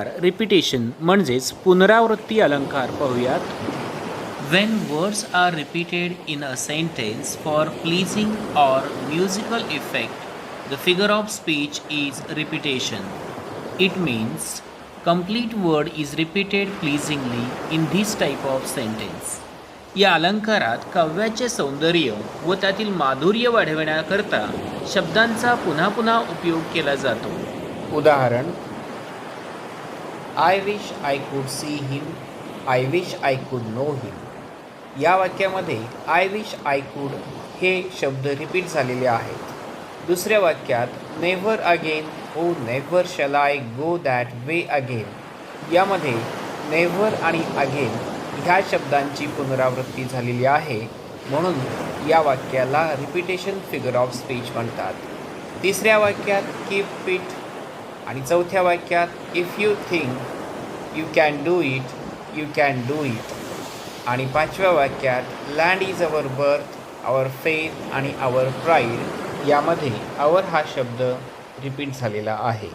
Repetition म्हणजेच पुनरावृत्ती अलंकार पाहूयात. When words are repeated in a sentence for pleasing or musical effect the figure of speech is repetition it means complete word is repeated pleasingly in this type of sentence. या अलंकारात काव्याचे सौंदर्य व त्यातील माधुर्य वाढविण्याकरता शब्दांचा पुन्हा पुन्हा उपयोग केला जातो. उदाहरण I wish I could see him I wish I could know him या वाक्यामध्ये आय विश आय कुड हे शब्द रिपीट झालेले आहेत. दुसऱ्या वाक्यात never again O never shall I go that way again यामध्ये नेव्हर आणि अगेन ह्या शब्दांची पुनरावृत्ती झालेली आहे. म्हणून या वाक्याला रिपिटेशन फिगर ऑफ स्पीच म्हणतात. तिसऱ्या वाक्यात कीप इट आणि चौथ्या वाक्यात if you think you can do it you can do it आणि पाचव्या वाक्यात land is our birth our faith आणि आवर प्राईड यामध्ये आवर हा शब्द रिपीट झालेला आहे.